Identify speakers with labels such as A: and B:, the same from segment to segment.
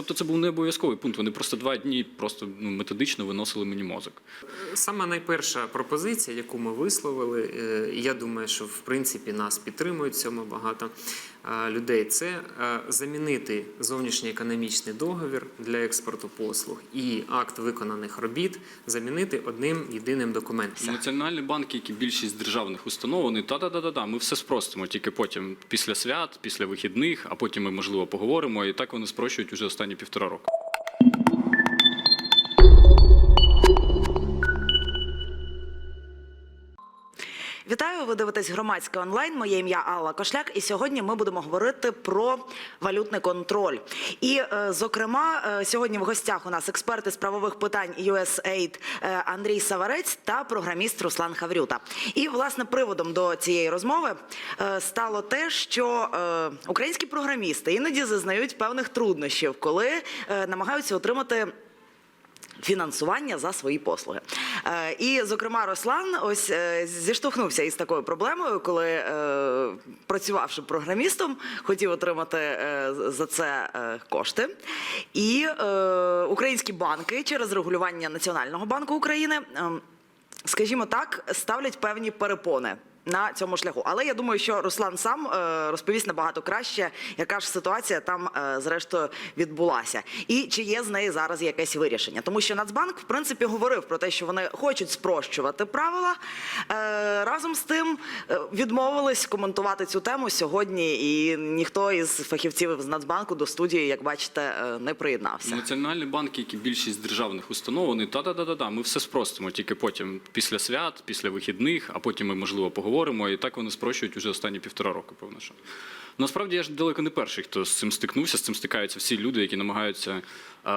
A: Тобто це був не обов'язковий пункт. Вони просто два дні просто ну, методично виносили мені мозок.
B: Саме найперша пропозиція, яку ми висловили, е, я думаю, що в принципі нас підтримують в цьому багато е, людей, це е, замінити зовнішній економічний договір для експорту послуг і акт виконаних робіт замінити одним єдиним документом.
A: Національні банки, які більшість державних установ, вони та-да-да-да, ми все спростимо, тільки потім після свят, після вихідних, а потім ми, можливо, поговоримо. І так вони спрощують уже останні півтора року.
C: Вітаю, ви дивитесь громадське онлайн. Моє ім'я Алла Кошляк, і сьогодні ми будемо говорити про валютний контроль. І, е, зокрема, е, сьогодні в гостях у нас експерти з правових питань USAID е, Андрій Саварець та програміст Руслан Хаврюта. І власне приводом до цієї розмови стало те, що українські програмісти іноді зазнають певних труднощів, коли намагаються отримати фінансування за свої послуги. Е, і, зокрема, Руслан ось е, зіштовхнувся із такою проблемою, коли, е, працювавши програмістом, хотів отримати за це кошти. І українські банки через регулювання Національного банку України. ем, Скажімо так, ставлять певні перепони на цьому шляху. Але я думаю, що Руслан сам е, розповість набагато краще, яка ж ситуація там е, зрештою відбулася, і чи є з неї зараз якесь вирішення. Тому що Нацбанк, в принципі, говорив про те, що вони хочуть спрощувати правила. Е, разом з тим відмовились коментувати цю тему сьогодні, і ніхто із фахівців з Нацбанку до студії, як бачите, не приєднався.
A: Національні банки, які більшість державних установ, вони та-да-да-да, ми все спростимо, тільки потім після свят, після вихідних, а потім ми, можливо, поговоримо. І так вони спрощують уже останні півтора року, певно, що. Насправді я ж далеко не перший, хто з цим стикнувся. З цим стикаються всі люди, які намагаються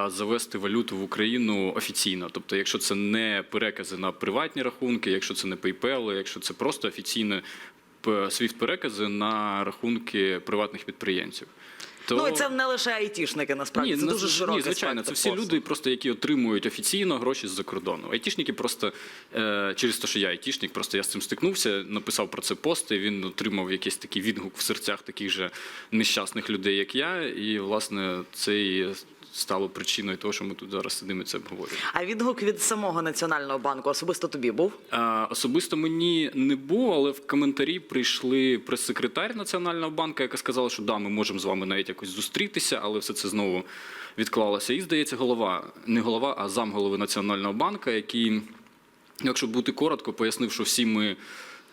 A: завести валюту в Україну офіційно. Тобто, якщо це не перекази на приватні рахунки, якщо це не PayPal, якщо це просто офіційне свіфт перекази на рахунки приватних підприємців. То...
C: Ну і це не лише айтішники, насправді це
A: на-
C: дуже широкий
A: Ні, звичайно, це всі
C: послуг.
A: люди, просто які отримують офіційно гроші з-за кордону. Айтішники просто е, через те, що я айтішник, просто я з цим стикнувся, написав про це пост, і він отримав якийсь такий відгук в серцях таких же нещасних людей, як я. І власне це і стало причиною того, що ми тут зараз сидимо і це обговорюємо.
C: А відгук від самого національного банку особисто тобі був?
A: А, Особисто мені не був, але в коментарі прийшли прес-секретар Національного банку, яка сказала, що да, ми можемо з вами навіть якось зустрітися, але все це знову відклалося. І здається, голова, не голова, а замголови Національного банку, який, якщо бути коротко, пояснив, що всі ми.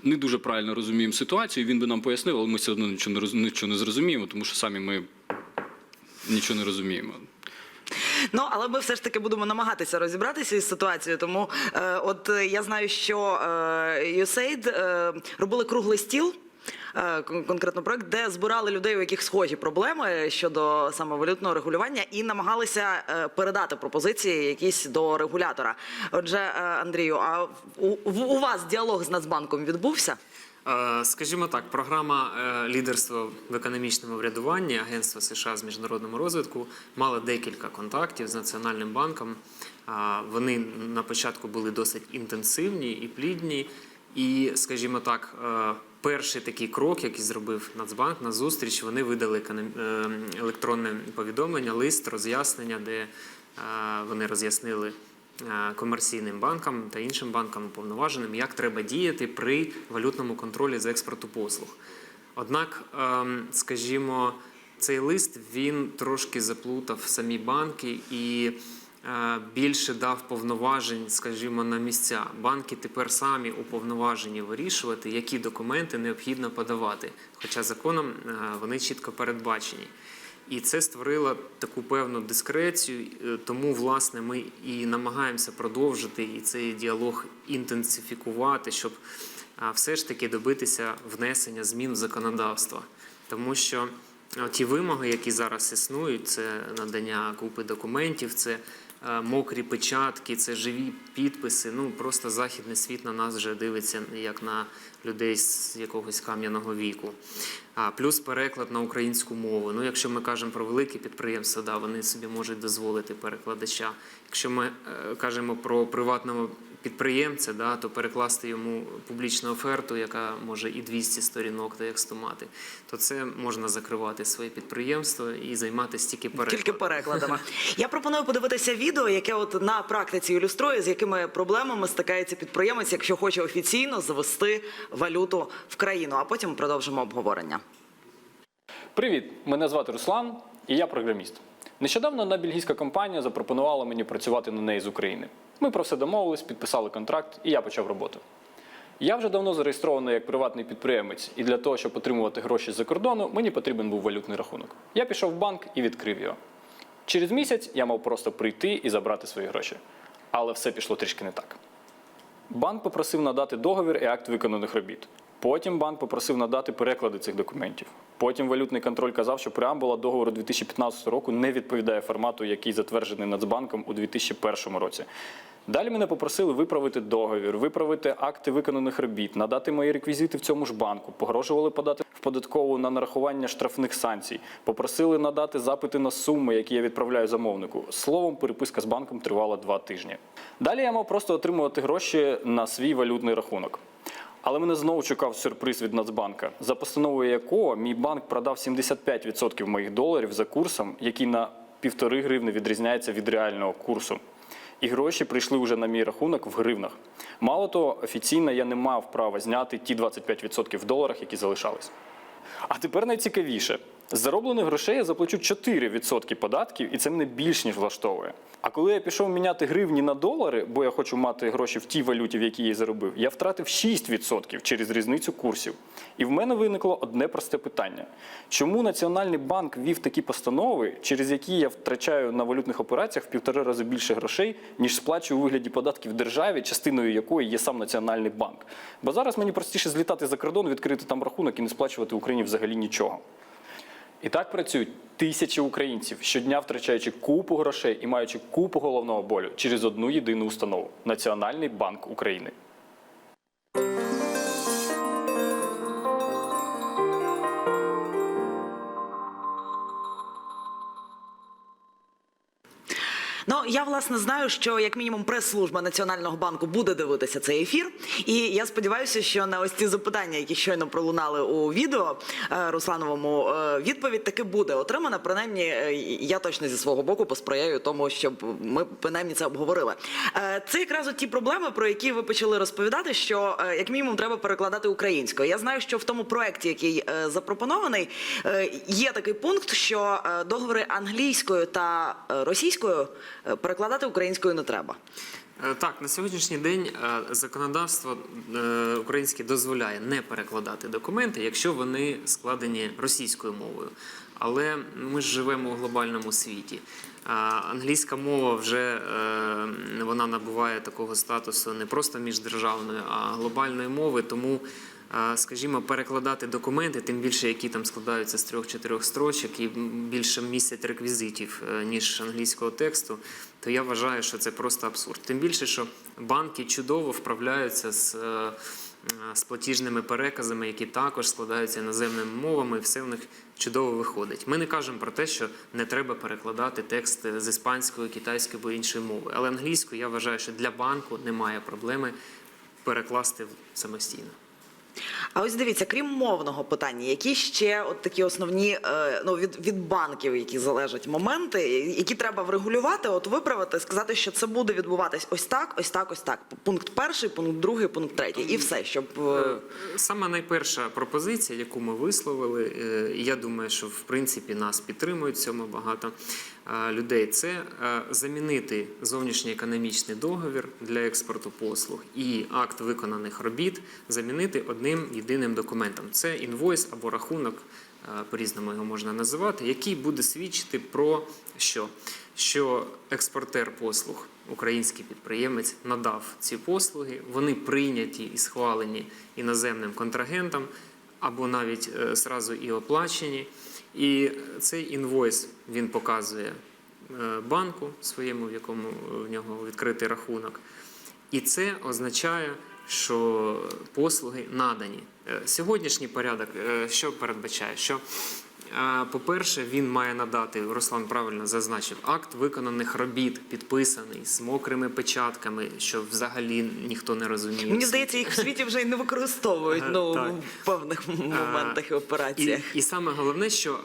A: Не дуже правильно розуміємо ситуацію. Він би нам пояснив, але ми все одно нічого не нічого не зрозуміємо, тому що самі ми нічого не розуміємо.
C: Ну але ми все ж таки будемо намагатися розібратися із ситуацією. Тому е, от е, я знаю, що е, USAID е, робили круглий стіл. е, Конкретно проект, де збирали людей, у яких схожі проблеми щодо саме валютного регулювання, і намагалися е, передати пропозиції якісь до регулятора. Отже, Андрію, а у, у вас діалог з Нацбанком відбувся?
B: Е, Скажімо так, програма е, лідерства в економічному врядуванні Агентства США з міжнародному розвитку мала декілька контактів з Національним банком. Вони на початку були досить інтенсивні і плідні. І, скажімо так, е, перший такий крок, який зробив Нацбанк на зустріч, вони видали електронне повідомлення, лист, роз'яснення, де вони роз'яснили комерційним банкам та іншим банкам уповноваженим, як треба діяти при валютному контролі з експорту послуг. Однак, ем, скажімо, цей лист він трошки заплутав самі банки і е, більше дав повноважень, скажімо, на місця. Банки тепер самі уповноважені вирішувати, які документи необхідно подавати. Хоча законом е, вони чітко передбачені. І це створило таку певну дискрецію, е, тому власне ми і намагаємося продовжити і цей діалог інтенсифікувати, щоб все ж таки добитися внесення змін в законодавство. Тому що е, ті вимоги, які зараз існують, це надання купи документів, це мокрі печатки, це живі підписи. Ну просто західний світ на нас вже дивиться як на людей з якогось кам'яного віку. А плюс переклад на українську мову. Ну, якщо ми кажемо про великі підприємства, да, вони собі можуть дозволити перекладача. Якщо ми е, кажемо про приватного підприємця, да, то перекласти йому публічну оферту, яка може і 200 сторінок, так як 100 мати, то це можна закривати своє підприємство і займатися тільки перекладом.
C: Тільки перекладами. Я пропоную подивитися відео, яке от на практиці ілюструє, з якими проблемами стикається підприємець, якщо хоче офіційно завести валюту в країну. А потім продовжимо обговорення.
A: Привіт, мене звати Руслан, і я програміст. Нещодавно одна бельгійська компанія запропонувала мені працювати на неї з України. Ми про все домовились, підписали контракт, і я почав роботу. Я вже давно зареєстрований як приватний підприємець, і для того, щоб отримувати гроші з-за кордону, мені потрібен був валютний рахунок. Я пішов в банк і відкрив його. Через місяць я мав просто прийти і забрати свої гроші. Але все пішло трішки не так. Банк попросив надати договір і акт виконаних робіт. Потім банк попросив надати переклади цих документів. Потім валютний контроль казав, що преамбула договору 2015 року не відповідає формату, який затверджений Нацбанком у 2001 році. Далі мене попросили виправити договір, виправити акти виконаних робіт, надати мої реквізити в цьому ж банку, погрожували подати в податкову на нарахування штрафних санкцій, попросили надати запити на суми, які я відправляю замовнику. Словом, переписка з банком тривала два тижні. Далі я мав просто отримувати гроші на свій валютний рахунок. Але мене знову чекав сюрприз від Нацбанка, за постановою якого мій банк продав 75% моїх доларів за курсом, який на півтори гривни відрізняється від реального курсу. І гроші прийшли вже на мій рахунок в гривнах. Мало того, офіційно я не мав права зняти ті 25% в доларах, які залишались. А тепер найцікавіше. З зароблених грошей я заплачу 4% податків, і це мене більш ніж влаштовує. А коли я пішов міняти гривні на долари, бо я хочу мати гроші в тій валюті, в якій я заробив, я втратив 6% через різницю курсів. І в мене виникло одне просте питання: чому Національний банк вів такі постанови, через які я втрачаю на валютних операціях в півтори рази більше грошей, ніж сплачую у вигляді податків державі, частиною якої є сам Національний банк? Бо зараз мені простіше злітати за кордон, відкрити там рахунок і не сплачувати Україні взагалі нічого. І так працюють тисячі українців, щодня втрачаючи купу грошей і маючи купу головного болю через одну єдину установу Національний банк України.
C: Я власне знаю, що як мінімум прес-служба Національного банку буде дивитися цей ефір. І я сподіваюся, що на ось ці запитання, які щойно пролунали у відео е, Руслановому, е, відповідь таки буде отримана. Принаймні, е, я точно зі свого боку посприяю тому, щоб ми принаймні це обговорили. Це якраз от ті проблеми, про які ви почали розповідати, що як мінімум треба перекладати українською. Я знаю, що в тому проєкті, який запропонований, є такий пункт, що договори англійською та російською перекладати українською не треба.
B: Е, Так, на сьогоднішній день е, законодавство е, українське дозволяє не перекладати документи, якщо вони складені російською мовою. Але ми ж живемо у глобальному світі. Англійська мова вже вона набуває такого статусу не просто міждержавної, а глобальної мови. Тому, скажімо, перекладати документи, тим більше які там складаються з трьох-чотирьох строчок і більше містять реквізитів е, ніж англійського тексту, то я вважаю, що це просто абсурд. Тим більше, що банки чудово вправляються з. е, з платіжними переказами, які також складаються іноземними мовами, і все в них чудово виходить. Ми не кажемо про те, що не треба перекладати текст з іспанської, китайської або іншої мови. Але англійською я вважаю, що для банку немає проблеми перекласти самостійно.
C: А ось дивіться, крім мовного питання, які ще от такі основні е, ну від, від банків, які залежать моменти, які треба врегулювати, от виправити, сказати, що це буде відбуватись ось так, ось так, ось так. Пункт перший, пункт другий, пункт третій, і все, щоб е,
B: Саме найперша пропозиція, яку ми висловили, е, я думаю, що в принципі нас підтримують в цьому багато е, людей, це е, замінити зовнішній економічний договір для експорту послуг і акт виконаних робіт замінити одним єдиним документом. Це інвойс або рахунок, е, по-різному його можна називати, який буде свідчити про що? Що експортер послуг, український підприємець, надав ці послуги, вони прийняті і схвалені іноземним контрагентом, або навіть е, зразу і оплачені. І цей інвойс він показує е, банку своєму, в якому в нього відкритий рахунок. І це означає, що послуги надані. Е, Сьогоднішній порядок, е, що передбачає, що е, по-перше, він має надати, Руслан правильно зазначив, акт виконаних робіт, підписаний з мокрими печатками, що взагалі ніхто не розуміє.
C: Мені здається, їх в світі вже й не використовують ну, в певних моментах і операціях.
B: І, і саме головне, що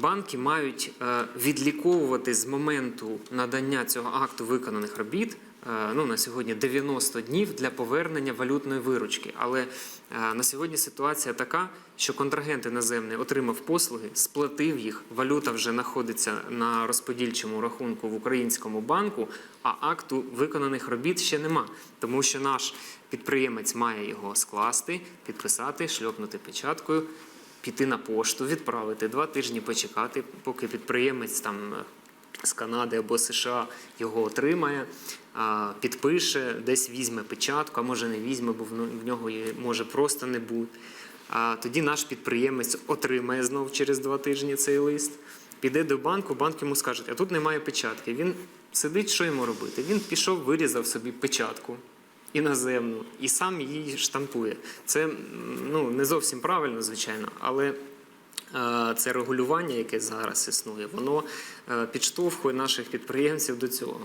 B: банки мають відліковувати з моменту надання цього акту виконаних робіт. Е, Ну, на сьогодні 90 днів для повернення валютної виручки. Але е, на сьогодні ситуація така, що контрагент іноземний отримав послуги, сплатив їх, валюта вже знаходиться на розподільчому рахунку в українському банку, а акту виконаних робіт ще нема. Тому що наш підприємець має його скласти, підписати, шльопнути печаткою, піти на пошту, відправити два тижні почекати, поки підприємець там е, з Канади або США його отримає, підпише, десь візьме печатку, а може не візьме, бо в нього її може просто не бути. А тоді наш підприємець отримає знов через два тижні цей лист, піде до банку, банк йому скаже, а тут немає печатки. Він сидить, що йому робити? Він пішов, вирізав собі печатку іноземну і сам її штампує. Це ну, не зовсім правильно, звичайно, але це регулювання, яке зараз існує, воно е, підштовхує наших підприємців до цього.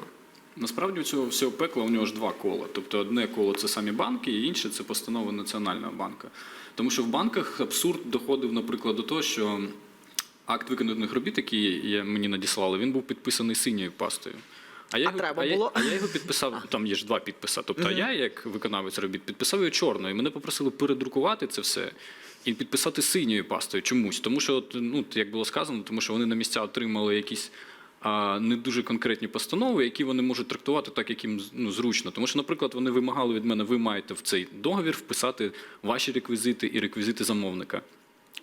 A: Насправді у цього всього пекла у нього ж два кола. Тобто одне коло це самі банки, і інше це постанова Національного банку. Тому що в банках абсурд доходив, наприклад, до того, що акт виконаних робіт, який я- мені надіслали, він був підписаний синьою пастою. А, я
C: А
A: його,
C: треба
A: а, я,
C: було?
A: а я його підписав, там є ж два підписа. Тобто я, як виконавець робіт, підписав його чорною. І мене попросили передрукувати це все і підписати синьою пастою чомусь. Тому що, ну, як було сказано, тому що вони на місця отримали якісь не дуже конкретні постанови, які вони можуть трактувати так, як їм ну, зручно. Тому що, наприклад, вони вимагали від мене, ви маєте в цей договір вписати ваші реквізити і реквізити замовника.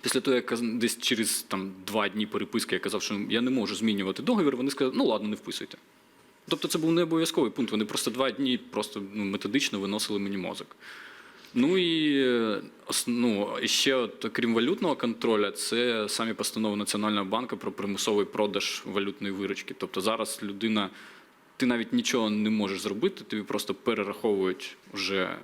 A: Після того, як десь через там, два дні переписки я казав, що я не можу змінювати договір, вони сказали, ну ладно, не вписуйте. Тобто це був не обов'язковий пункт. Вони просто два дні просто ну, методично виносили мені мозок. Ну і е, ну, ще, от, крім валютного контролю, це самі постанови Національного банку про примусовий продаж валютної виручки. Тобто зараз людина, ти навіть нічого не можеш зробити, тобі просто перераховують вже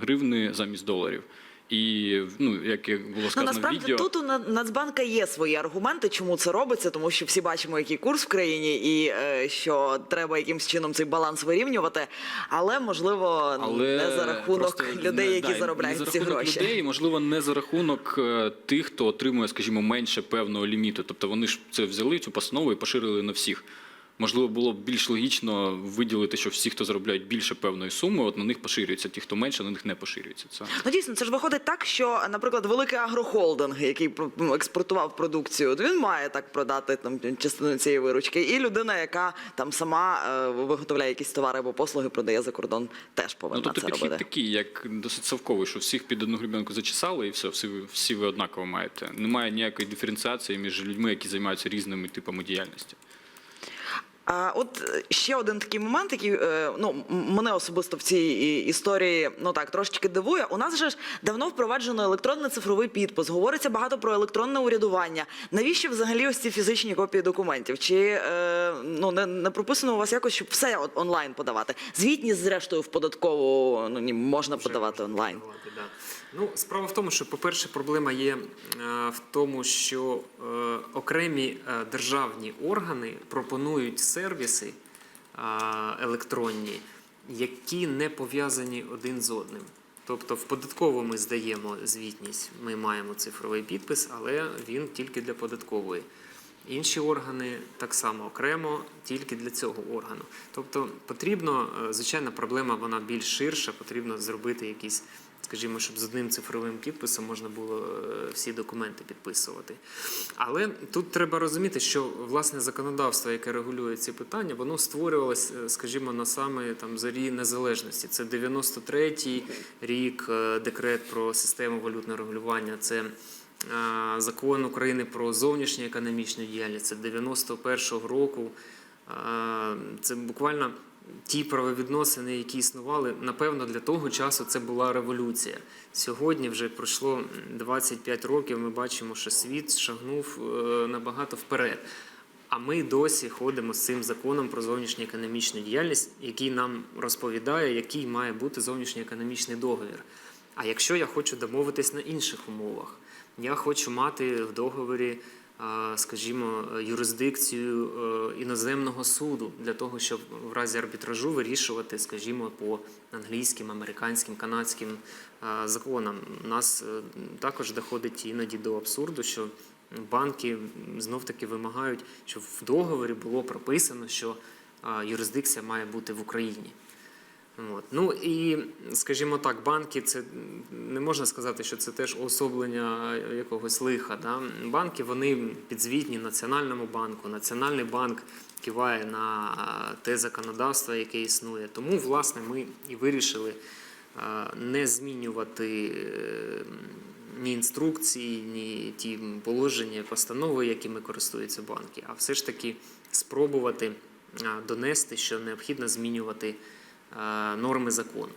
A: гривни замість доларів. І ну, як було
C: Ну,
A: сказано в
C: насправді
A: відео,
C: тут у Нацбанка є свої аргументи, чому це робиться, тому що всі бачимо, який курс в країні, і е, що треба якимось чином цей баланс вирівнювати. Але можливо
A: Але
C: не за рахунок людей,
A: не-
C: які
A: да,
C: заробляють
A: не за
C: ці гроші.
A: людей, можливо, не за рахунок е, тих, хто отримує, скажімо, менше певного ліміту. Тобто вони ж це взяли цю постанову і поширили на всіх. Можливо, було б більш логічно виділити, що всі, хто заробляють більше певної суми, от на них поширюється. Ті, хто менше, на них не поширюється. Це
C: Ну дійсно, це ж виходить так, що, наприклад, великий агрохолдинг, який ну, експортував продукцію, от він має так продати там частину цієї виручки. І людина, яка там сама е, виготовляє якісь товари або послуги, продає за кордон, теж
A: ну,
C: повинна
A: тобто
C: це
A: підхід
C: робити.
A: такий, як досить совковий, що всіх під одну гребенку зачесали, і все, всі, всі ви однаково маєте. Немає ніякої диференціації між людьми, які займаються різними типами діяльності.
C: А от е, ще один такий момент, який е, ну мене особисто в цій історії ну так трошечки дивує. У нас же ж давно впроваджено електронний цифровий підпис. Говориться багато про електронне урядування. Навіщо взагалі ось ці фізичні копії документів? Чи е, ну не, не прописано у вас якось, щоб все онлайн подавати? Звітність, зрештою, в податкову ну ні, можна
B: Вже
C: подавати
B: можна
C: онлайн.
B: подавати, да. Ну, справа в тому, що, по-перше, проблема є е, в тому, що е, окремі е, державні органи пропонують сервіси електронні, які не пов'язані один з одним. Тобто в податкову ми здаємо звітність, ми маємо цифровий підпис, але він тільки для податкової. Інші органи так само окремо, тільки для цього органу. Тобто потрібно, звичайно, проблема вона більш ширша, потрібно зробити якісь, скажімо, щоб з одним цифровим підписом можна було е, всі документи підписувати. Але тут треба розуміти, що власне законодавство, яке регулює ці питання, воно створювалось, е, скажімо, на саме там зорі незалежності. Це 93-й рік, е, декрет про систему валютного регулювання. Це закон України про зовнішню економічну діяльність. Це 91-го року. Це буквально ті правовідносини, які існували, напевно, для того часу це була революція. Сьогодні вже пройшло 25 років. Ми бачимо, що світ шагнув е, набагато вперед. А ми досі ходимо з цим законом про зовнішню економічну діяльність, який нам розповідає, який має бути зовнішньоекономічний договір. А якщо я хочу домовитись на інших умовах, Я хочу мати в договорі, скажімо, юрисдикцію е, іноземного суду для того, щоб в разі арбітражу вирішувати, скажімо, по англійським, американським, канадським законам. У нас е, також доходить іноді до абсурду, що банки знов таки вимагають, щоб в договорі було прописано, що юрисдикція має бути в Україні. От. Ну і, скажімо так, банки це не можна сказати, що це теж уособлення якогось лиха. Да? Банки вони підзвітні Національному банку. Національний банк киває на те законодавство, яке існує. Тому, власне, ми і вирішили не змінювати е, ні інструкції, ні ті положення, постанови, якими користуються банки, а все ж таки спробувати донести, що необхідно змінювати норми закону.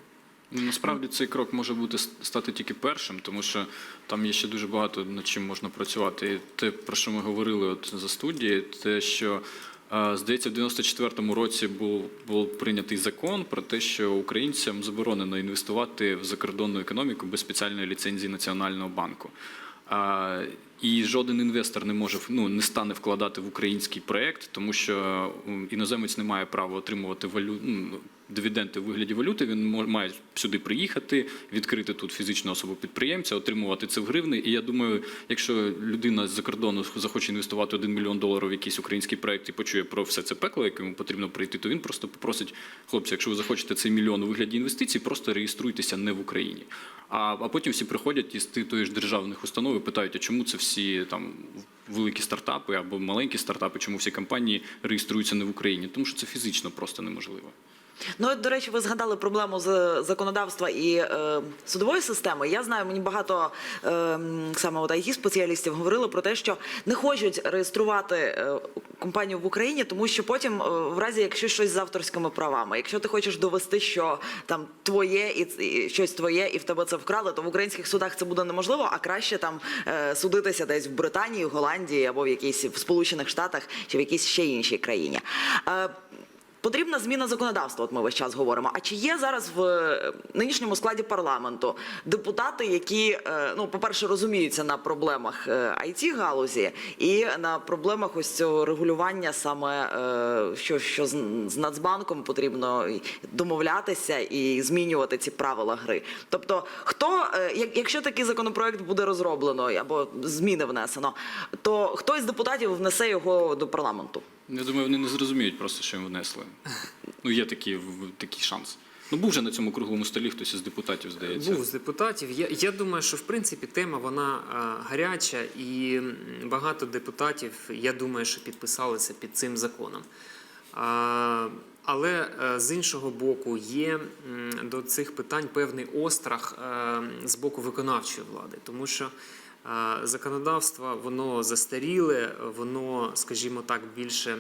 A: Ну, Насправді цей крок може бути стати тільки першим, тому що там є ще дуже багато над чим можна працювати. І те, про що ми говорили от за студії, те, що е, здається, в 94-му році був, був прийнятий закон про те, що українцям заборонено інвестувати в закордонну економіку без спеціальної ліцензії Національного банку. А, І жоден інвестор не може ну, не стане вкладати в український проект, тому що іноземець не має права отримувати валю, ну, дивіденди у вигляді валюти. Він має сюди приїхати, відкрити тут фізичну особу підприємця, отримувати це в гривни. І я думаю, якщо людина з-за кордону захоче інвестувати 1 мільйон доларів в якийсь український проект і почує про все це пекло, яке йому потрібно пройти, то він просто попросить хлопці, якщо ви захочете цей мільйон у вигляді інвестицій, просто реєструйтеся не в Україні. А, а потім всі приходять із тої ж державних установ і питають, а чому це всі там великі стартапи або маленькі стартапи, чому всі компанії реєструються не в Україні? Тому що це фізично просто неможливо.
C: Ну, от, до речі, ви згадали проблему з законодавства і е, судової системи. Я знаю, мені багато е, саме от it спеціалістів говорили про те, що не хочуть реєструвати е, компанію в Україні, тому що потім, е, в разі, якщо щось з авторськими правами, якщо ти хочеш довести, що там твоє і, і щось твоє, і в тебе це вкрали, то в українських судах це буде неможливо, а краще там е, судитися десь в Британії, Голландії або в якійсь в Сполучених Штатах чи в якійсь ще іншій країні. Е, Потрібна зміна законодавства, от ми весь час говоримо. А чи є зараз в е, нинішньому складі парламенту депутати, які, е, ну, по-перше, розуміються на проблемах it галузі і на проблемах ось цього регулювання, саме е, що, що з, Нацбанком потрібно домовлятися і змінювати ці правила гри? Тобто, хто, е, якщо такий законопроект буде розроблено або зміни внесено, то хто із депутатів внесе його до парламенту?
A: Я думаю, вони не зрозуміють просто, що їм внесли. Ну, є такий, такий шанс. Ну, був же на цьому круглому столі хтось із депутатів, здається.
B: Був з депутатів. Я, я думаю, що в принципі тема вона а, гаряча, і багато депутатів, я думаю, що підписалися під цим законом. А, але е, з іншого боку, є до цих питань певний острах е, з боку виконавчої влади, тому що законодавство воно застаріле, воно, скажімо так, більше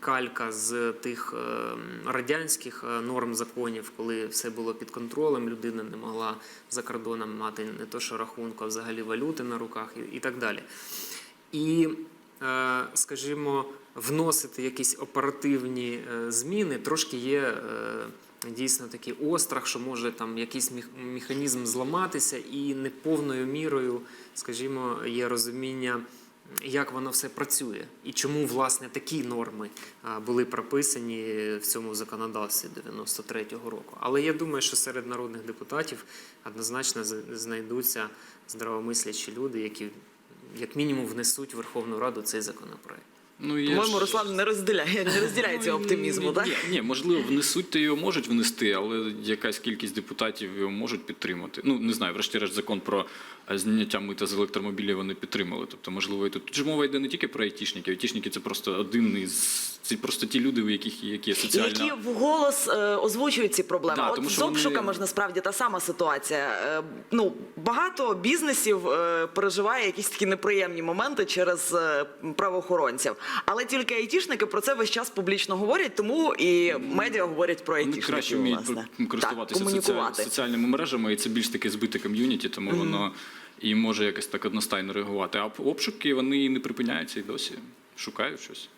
B: калька з тих е, радянських е, норм законів, коли все було під контролем, людина не могла за кордоном мати не то, що рахунку, а взагалі валюти на руках і, так далі. І, е, скажімо, вносити якісь оперативні зміни трошки є дійсно такий острах, що може там якийсь механізм зламатися, і не повною мірою, скажімо, є розуміння. Як воно все працює, і чому власне такі норми були прописані в цьому законодавстві 93-го року? Але я думаю, що серед народних депутатів однозначно знайдуться здравомислячі люди, які як мінімум внесуть в Верховну Раду цей законопроект.
A: Ну, є
C: По-моєму,
A: ж-
C: Руслан не розділяє, не розділяє цього оптимізму, так?
A: Ні, ні, можливо, внесуть то його можуть внести, але якась кількість депутатів його можуть підтримати. Ну, не знаю, врешті-решт закон про е, зняття мита з електромобілів вони підтримали. Тобто, можливо, і тут. Тут ж мова йде не тільки про айтішників. Айтішники це просто один із це просто ті люди, у яких які є соціальна.
C: Які вголос е, озвучують ці проблеми.
A: Да,
C: От
A: тому
C: з
A: що
C: обшуками
A: вони-
C: ж насправді та сама ситуація. Е, ну, багато бізнесів е, переживає якісь такі неприємні моменти через е, правоохоронців. Але тільки айтішники про це весь час публічно говорять, тому і медіа говорять про
A: Вони краще вміють користуватися
C: так,
A: соціаль- соціальними мережами, і це більш таке збите ком'юніті, тому воно і може якось так одностайно реагувати. А обшуки вони не припиняються і досі шукають щось.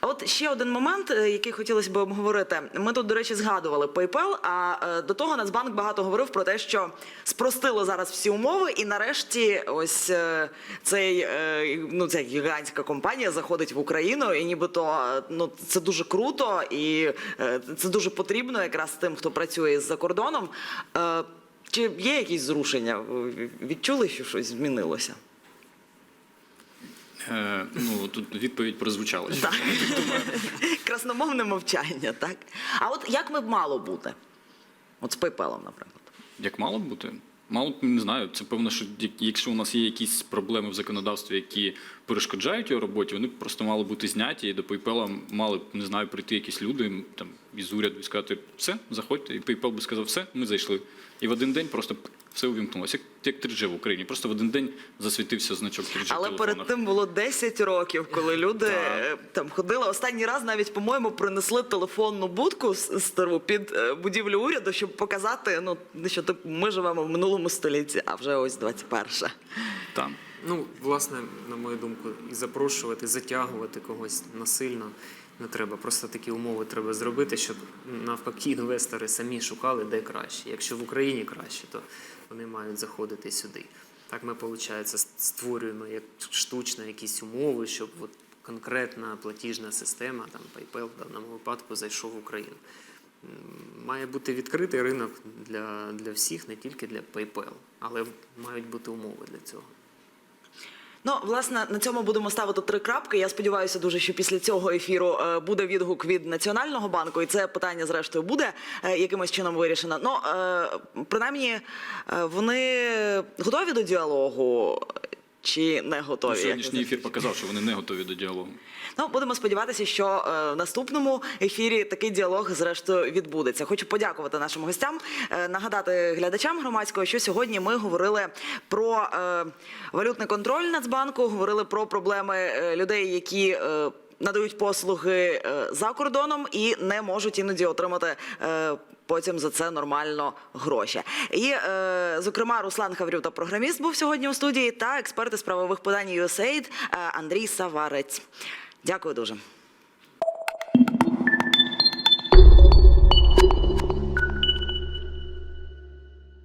C: А от ще один момент, е, який хотілося б обговорити. Ми тут, до речі, згадували PayPal, а е, до того Нацбанк багато говорив про те, що спростили зараз всі умови, і нарешті ось е, цей ну ця гігантська компанія заходить в Україну, і нібито ну це дуже круто, і це дуже потрібно якраз тим, хто працює за кордоном. Чи є якісь зрушення? Відчули, що щось змінилося?
A: Е, ну, тут відповідь прозвучала.
C: Так. Красномовне мовчання, так? А от як ми б мало бути? От з PayPal, наприклад.
A: Як мало б бути? Мало не знаю. Це певно, що якщо у нас є якісь проблеми в законодавстві, які перешкоджають його роботі, вони просто мали бути зняті, і до PayPal мали б, не знаю, прийти якісь люди там із уряду і сказати, все, заходьте. І PayPal би сказав, все, ми зайшли. І в один день просто все увімкнулося. Як, як 3G в Україні. Просто в один день засвітився значок 3G в
C: Але
A: телефонах.
C: перед тим було 10 років, коли люди
A: Так.
C: е, там ходили. Останній раз навіть, по-моєму, принесли телефонну будку стару під е, будівлю уряду, щоб показати, ну що типу, ми живемо в минулому столітті, а вже ось 21.
A: Там.
B: Ну, власне, на мою думку, і запрошувати, затягувати когось насильно не треба. Просто такі умови треба зробити, щоб навпаки інвестори самі шукали, де краще. Якщо в Україні краще, то вони мають заходити сюди. Так ми, виходить, створюємо як штучно якісь умови, щоб от конкретна платіжна система, там PayPal в даному випадку зайшов в Україну. Має бути відкритий ринок для, для всіх, не тільки для PayPal, але мають бути умови для цього.
C: Ну, власне, на цьому будемо ставити три крапки. Я сподіваюся дуже, що після цього ефіру е, буде відгук від Національного банку, і це питання, зрештою, буде е, якимось чином вирішено. Ну, е, принаймні, вони готові до діалогу чи не готові?
A: Ну, Сьогоднішній ефір показав, що вони не готові до діалогу.
C: Ну, будемо сподіватися, що е, в наступному ефірі такий діалог зрештою відбудеться. Хочу подякувати нашим гостям, е, нагадати глядачам громадського, що сьогодні ми говорили про е, валютний контроль Нацбанку, говорили про проблеми людей, які. Надають послуги за кордоном і не можуть іноді отримати потім за це нормально гроші. І, е, зокрема, Руслан Хаврюта, програміст, був сьогодні у студії, та експерт із правових питань USAID е, Андрій Саварець. Дякую дуже.